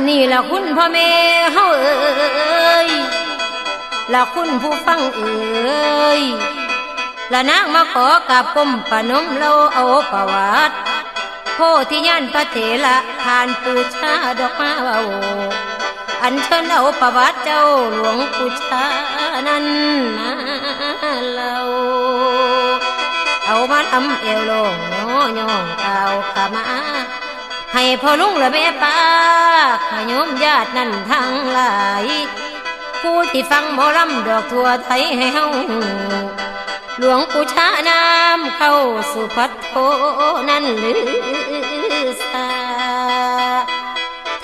นนี้ละคุณพ่อแม่เฮาเอ้ยละคุณผู้ฟังเอ้ยละนางมาขอกับกรมปนมเราเอาประวัติโพธิญาณพระเถระทานปูชาดอกมาเบาอันเชิญเอาประวัติเจ้าหลวงปูชานั้นมาเล่าเอามาทำเอวลงโน้ย่องเอาขามาให้พ่อลุงและแม่ป้า ขยมญาตินั่นทั้งหลาย ผู้ที่ฟังหมอลำดอกทั่วไทยให้เฮาหลวงปู่ชานามเข้าสู่พัดโทนั่นหรือสา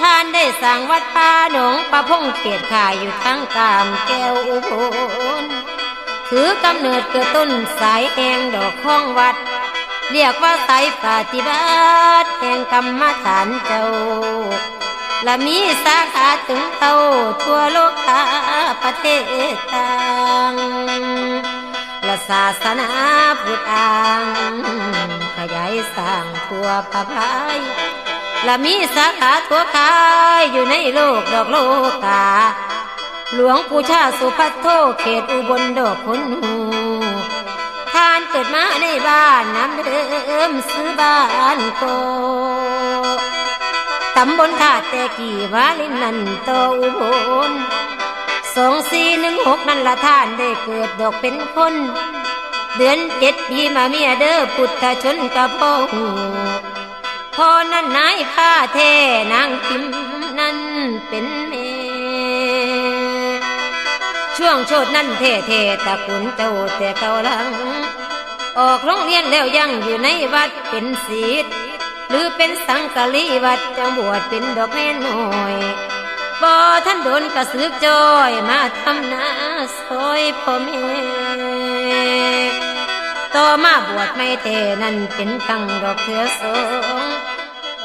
ท่านได้สั่งวัดป่าหนองประพงเขตข่ายอยู่ทั้งกามแก้วอุบลถือกำเนิดเกิดต้นสายแองดอกข้องวัด เรียกว่าสายปฏิบัติแห่งกรรมฐานเจ้า และมีสาขาถึงเท่าทั่วโลกาประเทศต่างและศาสนาพุทธอ่างขยายสร้างทั่วประภายและมีสาขาทั่วกายอยู่ในโลกดอกโลกา หลวงปู่ชาสุพัทโทเขตอุบลดอกคนหูทานเกิดมาในบ้านน้ำเดิมซื้อบ้านโก ตำบลท่าแต่กี่วาลินนันโตอุบลสองสี่หนึ่งหกนั่นละท่านได้เกิดดอกเป็นคน เดือนเจ็ดปีมาเมียเด้อพุทธชนกะพ่อหูพอนั้นนายข้าเทนางพิมนั้นเป็นเมช่วงโชดนั้นเท่เทตะกุนเจ้าแต่เก่าลัง ออกโรงเรียนแล้วยังอยู่ในวัดเป็นศิษย์ หรือเป็นสังกะลีวัดจังบวชเป็นดอกแม่น้อยบ่ท่านโดนกระซึกจอยมาทำนาซอยพ่อแม่ต่อมาบวชไม่เทนั่นเป็นตั้งดอกเถือสอง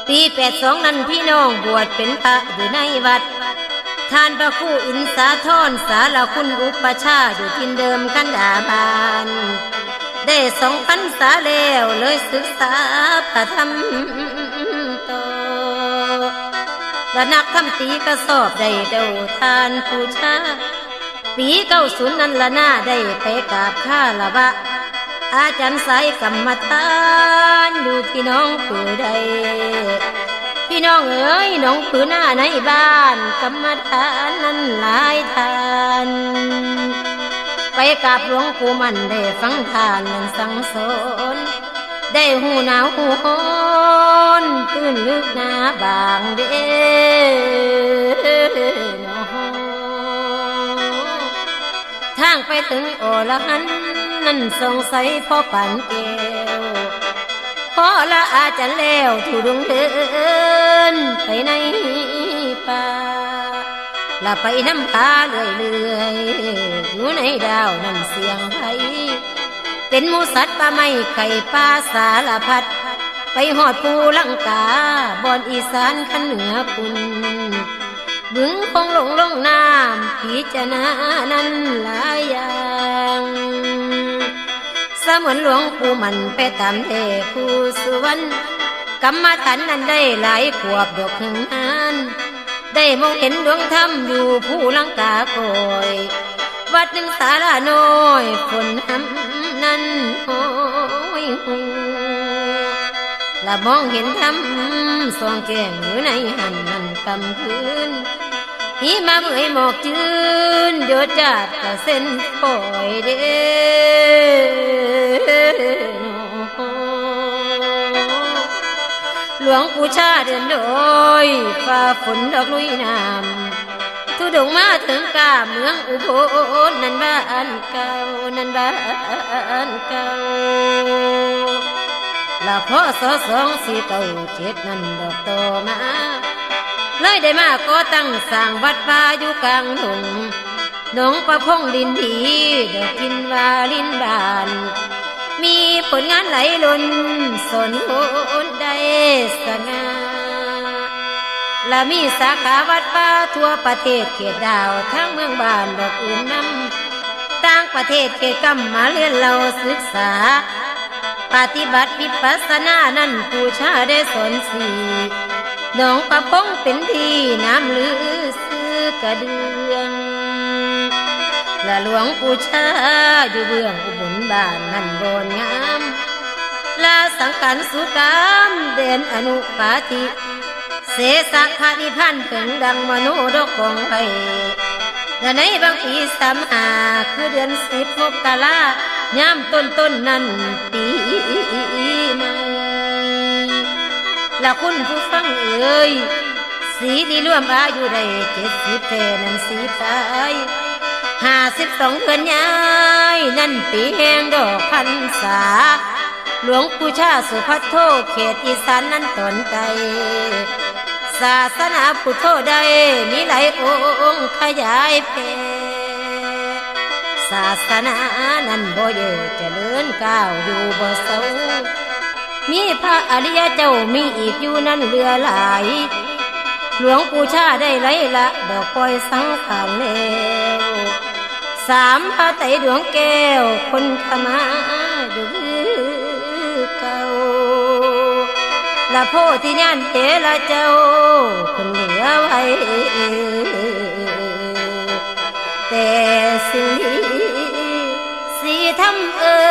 ปีแปดสองนั้นพี่น้องบวชเป็นพระอยู่ในวัดท่านพระคู่อินสาทรสารคุณอุปชาอยู่ทินเดิมกันดาบาน ได้สองพันษาแล้วเลยศึกษาพระธรรมตและนักทำตีกระสอบได้เดาทานผู้ชา ปีเก้าศูนย์นั้นละหน้าได้ไปกราบข้าละวะ อาจารย์สายกรรมฐานอยู่ที่น้องผือใด พี่น้องเอ๋ยน้องผือหน้าในบ้าน กรรมฐานนั้นหลายทาน ไปกับหลวงปู่มันได้ฟังทานนั้นสังสนได้หูหนาวหูฮ้อนตื่นลึกหนาบางเด้อน้องทางไปถึงโอละหัน นั่นสงสัยพ่อปันแก้วพ่อละอาจจะแล้วถูดงเดินไปในป่า ละไปน้ำตาเลื่อยเลื่อยๆอยู่ในดาวนั่นเสียงไทยเป็นหมูสัตว์ป่าไม้ไข่ปลาสารพัด ไปหอดปูลังกาบอนอีสานขันเหนือคุณบึงคงลงลงน้ำพิจารณานั้นหลายอย่างเสมือนหลวงปู่มันไปตามเทผู้สวรรค์กรรมฐานนั้นได้หลายขวบดอกหนึ่งนาน ได้มองเห็นดวงธรรมอยู่ผู้ลังกาโกยวัดหนึ่งสาราน้อยฝนน้ำนั้นโอยหูและมองเห็นธรรมสองแก้งอยู่ในหันมันกำคืนหิมาเมื่อยหมอกจืนโยจัดกระเส้นปล่อยเด้อ หลวงปู่ชาเดินโดยฝ่าฝนดอกลุยน้ำทุดงมาถึงกาเมืองอุบลนันบ้านเก่านันบ้านเก่าละพ่อสอสองสี่เก้าเจ็ดนันดอกโตมาเลยได้มาก็ตั้งสร้างวัดป่าอยู่กลางดงหนองประพงดินดีดอกกินวาลินบาน มีผลงานไหลล้นสนโอนได้สง่าและมีสาขาวัดป่าทั่วประเทศเขตดาวทั้งเมืองบ้านดอกอื่นนำต่างประเทศเขตกำมาเรียนเราศึกษา ปฏิบัติวิปัสสนานั่นผู้ชาได้สนสีหนองประปงเป็นที่น้ำลือซื้อกระเดืองและหลวงปู่ชาอยู่เบื้องอุบล บ้านนั่นโบนงาม ลาสังกันสุกามเด่นอนุปาธิเสสักพานิพันธ์ถึงดังมโนดกของไปและในบางปีสามหาคือเดือนสิบมกราย่ามต้นต้นนั้นปีใหม่และคุณผู้ฟังเอ่ยสีที่ร่วมอายุได้เจ็ดสิบเทนันสีตายห้าสิบสองเดือนย้ายนั่น ปีแห่งดอกพันษา หลวงปู่ชาสุพัทโทเขตอีสานนั้นตนใจศาสนาพุทโธใดมีหลายองค์ขยายเพศาสนานั้นบ่เยอะเจริญก้าวอยู่บ่เศร้ามีพระอริยเจ้ามีอีกอยู่นั้นเหลือหลาย หลวงปู่ชาได้ไรละดอกปล่อยสังขารแล้ว สามพระไตรดวงแก้ว คนขมาอยู่เก่าละโพธิญาณเถระเจ้า คนเหลือไว้แต่สิ่งดีสีทำเออ